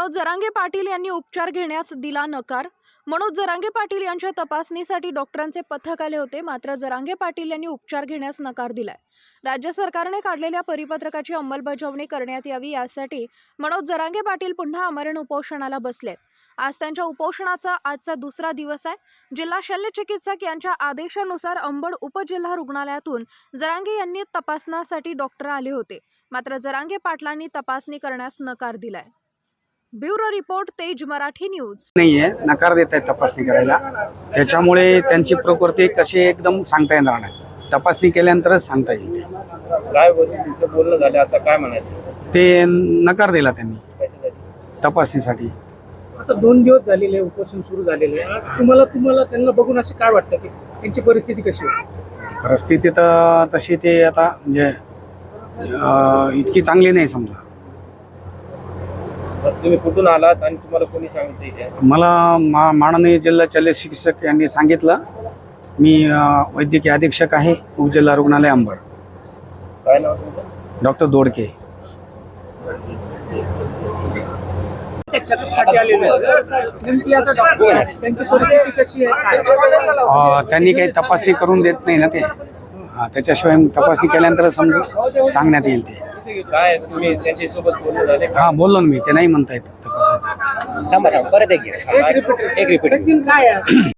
मनोज जरांगे पाटील यांनी उपचार घेण्यास दिला नकार. मनोज जरांगे पाटील यांच्या तपासणीसाठी डॉक्टरांचे पथक आले होते मात्र जरांगे पाटील यांनी उपचार घेण्यास नकार दिलाय. राज्य सरकारने काढलेल्या परिपत्रकाची अंमलबजावणी करण्यात यावी यासाठी मनोज जरांगे पाटील पुन्हा आमरण उपोषणाला बसलेत. आज त्यांच्या उपोषणाचा आजचा दुसरा दिवस आहे. जिल्हा शल्यचिकित्सक यांच्या आदेशानुसार अंबड उपजिल्हा रुग्णालयातून जरांगे यांनी तपासण्यासाठी डॉक्टर आले होते. मात्र जरांगे पाटलांनी तपासणी करण्यास नकार दिलाय. ब्युरो रिपोर्ट तेज मराठी न्यूज. नाहीये नकार देत आहेत तपासणी करायला. त्याच्यामुळे त्यांची प्रकृती कशी एकदम सांगता येणार नाही. तपासणी केल्यानंतरच सांगता येईल ते. काय बोल तुमचं बोलणं झालं आता काय म्हणायचं? ते नकार दिला त्यांनी. कशासाठी तपासणीसाठी. आता दोन दिवस झालेले आहे, उपोषण सुरू झालेले आहे. आज तुम्हाला तुम्हाला त्यांना बघून असे काय वाटतं की त्यांची परिस्थिती कशी होती परिस्थिती तर तशी ते आता म्हणजे अं, इतकी चांगली नाही समजा. तुम्ही कुठून आलात आणि तुम्हाला कोणी सांगितलं इथे? मला मा माननीय जिल्हा शल्य शिक्षक यांनी सांगितलं. मी वैद्यकीय अधीक्षक आहे उपजिल्हा रुग्णालय अंबड. काय नाव तुमचं? डॉक्टर दोडके. त्या चेकअपसाठी आलेले आहेत. नेमकी आता डॉक्टर त्यांची परिस्थिती कशी आहे? काय? अं, त्यांनी काही तपासणी करून देत नाही ना ते. त्याच्याशिवाय तपासणी केल्यानंतर समजून सांगण्यात येईल ते. काय तुम्ही त्यांच्यासोबत बोलणं झाले? का? हा बोललो ना मी. ते नाही म्हणता येत तपासायचं थांबा थांबा. परत एक घ्या. एक रिपीट एक रिपीट सचिन काय आहे?